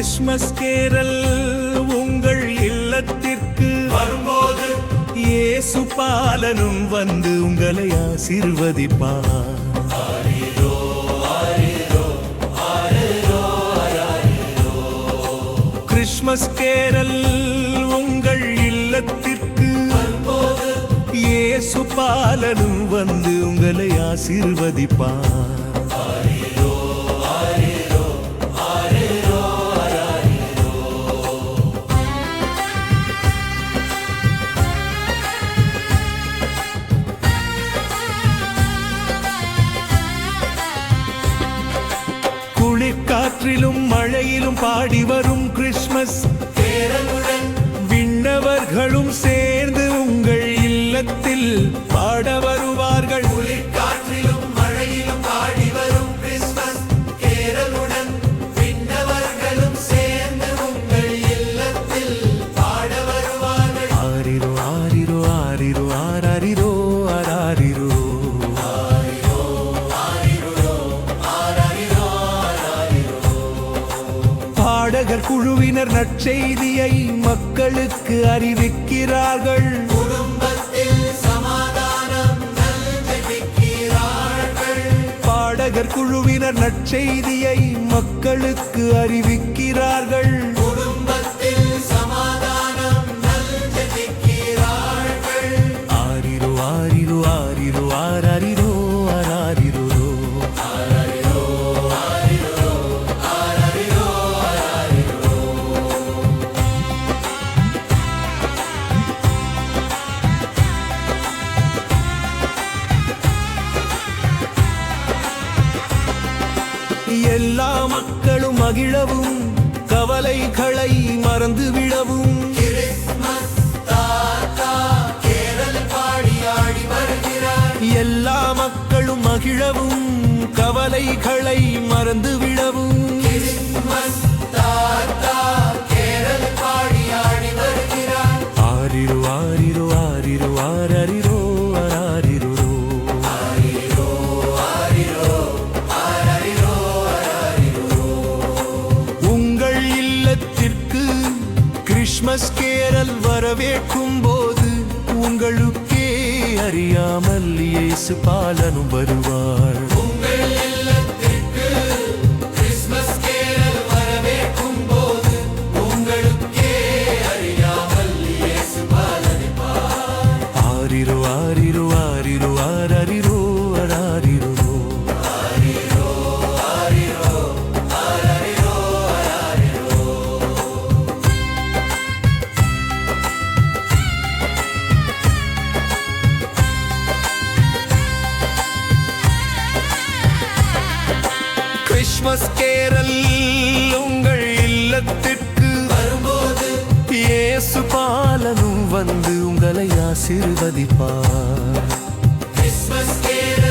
Christmas carol உங்கள் இல்லத்திற்கு வரும்போது இயேசு பாலனும் வந்து உங்களை ஆசீர்வதிப்பார். கிறிஸ்மஸ் கேரல் உங்கள் இல்லத்திற்கு இயேசு பாலனும் வந்து உங்களை ஆசீர்வதிப்பார். குளிர்காற்றிலும் மழையிலும் பாடி வரும் கிறிஸ்மஸ் விண்ணவர்களும் சேர்ந்து உங்கள் இல்லத்தில் பாடகர் குழுவினர் நற்செய்தியை மக்களுக்கு அறிவிக்கிறார்கள். குடும்பத்தில் சமாதானம் நல்ஜபிக்கிறார்கள் பாடகர் குழுவினர் நற்செய்தியை மக்களுக்கு அறிவிக்கிறார்கள். மகிழவும் கவலைகளை மறந்து விழவும். எல்லா மக்களும் மகிழவும் கவலைகளை மறந்து விழவும். கிறிஸ்மஸ் தாத்தா கிறிஸ்மஸ் கேரல் வரவேற்கும் போது உங்களுக்கே அறியாமல் இயேசு பாலனும் வருவார். கிறிஸ்மஸ் கேரல் உங்கள் இல்லத்திற்கு வரும்போது இயேசு பாலனும் வந்து உங்களை ஆசிர்வதிப்பார். Christmas carol